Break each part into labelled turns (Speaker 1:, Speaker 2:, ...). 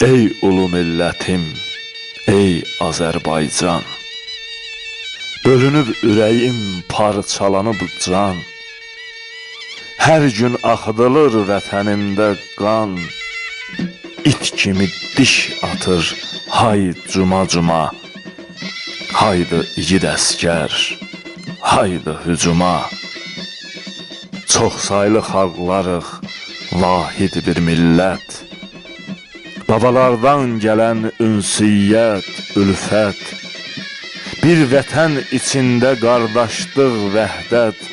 Speaker 1: Ey ulu millətim, ey Azərbaycan! Bölünüb ürəyim, parçalanıb can. Hər gün axıdılır vətənimdə qan. İt kimi diş atır, hay cuma-cuma Haydı igid əskər, haydı hücuma. Çox saylı xalqlarıq, vahid bir millət Babalardan gələn ünsiyyət, ülfət Bir vətən içində qardaşlıq, vəhdət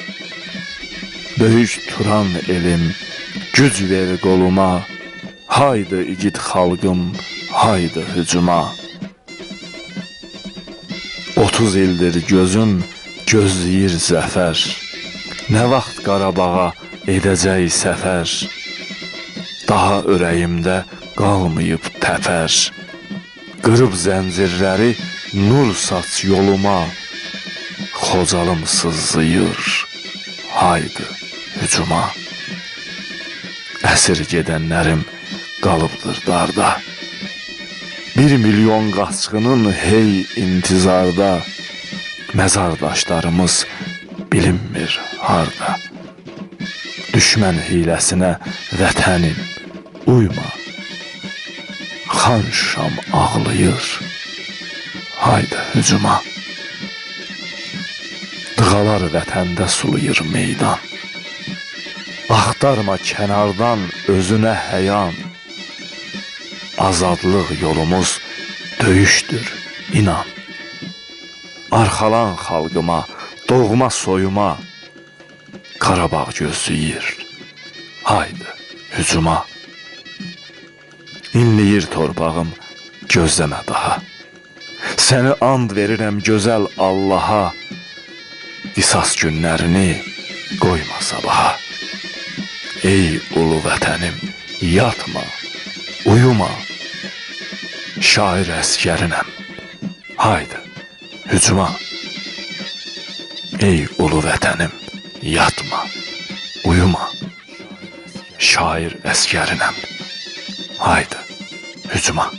Speaker 1: Böyük Turan elim, güc ver qoluma Haydı igid xalqım, haydı hücuma. 30 ildir gözüm gözləyir zəfər Nə vaxt Qarabağa edəcək səfər? Daha ürəyimdə qalmayıb təpər Qırıb zəncirləri nur saç yoluma. Xocalım sızlayır. Haydı hücuma. Əsir gedənlərim qalıbdır darda. Bir milyon qaçqının hey intizarda. Məzardaşlarımız bilinmir harda. Düşmən hiləsinə vətənim uyma Xan Şam ağlayır. Haydı hücuma. Dığalar vətəndə suluyur meydan. Axtarma kənardan özünə həyan Azadlıq yolumuz döyüşdür inan. Arxalan xalqıma, doğma soyuma. Qarabağ gözləyir. Haydı hücuma İnləyir torpağım gözləmə daha. Səni and verirəm gözəl Allaha. Qisas günlərini qoyma sabaha. Ey ulu vətənim yatma uyuma. Şair əskərinəm Haydı hücuma. Ey ulu vətənim yatma uyuma. Şair əskərinəm Haydı hücuma